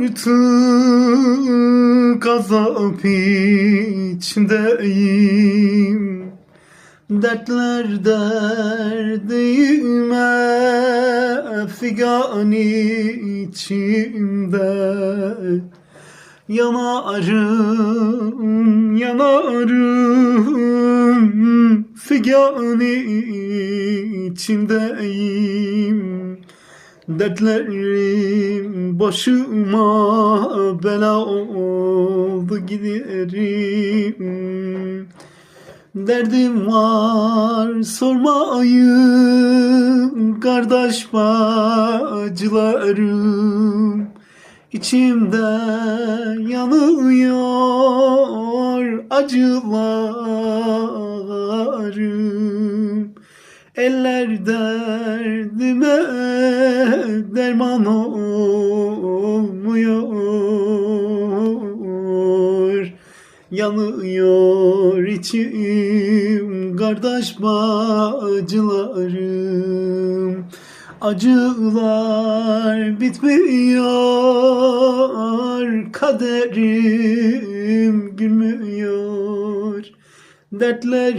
artık azap içindeyim. Dertler derdime figan içimde. Yanarım, yanarım Figan içindeyim. Dertlerim başıma bela oldu giderim. Derdim var sormayın kardeş bacılarım. İçimde yanıyor acılarım. Eller derdime derman olmuyor. Yanıyor içim kardeş bacılarım. Acılar bitmiyor Kaderim gülmüyor. Dertler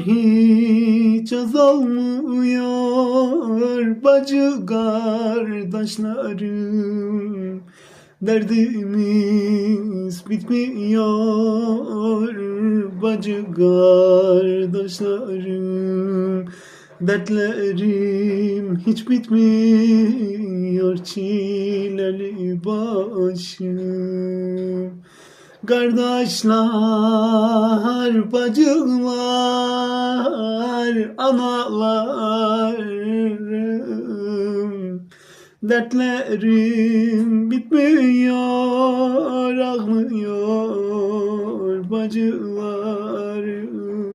hiç azalmıyor Bacı kardeşlerim. Derdimiz bitmiyor Bacı kardeşlerim. Dertlerim hiç bitmiyor çileli başım Kardeşler, bacılar, analarım. Dertlerim bitmiyor, ağlıyor bacılar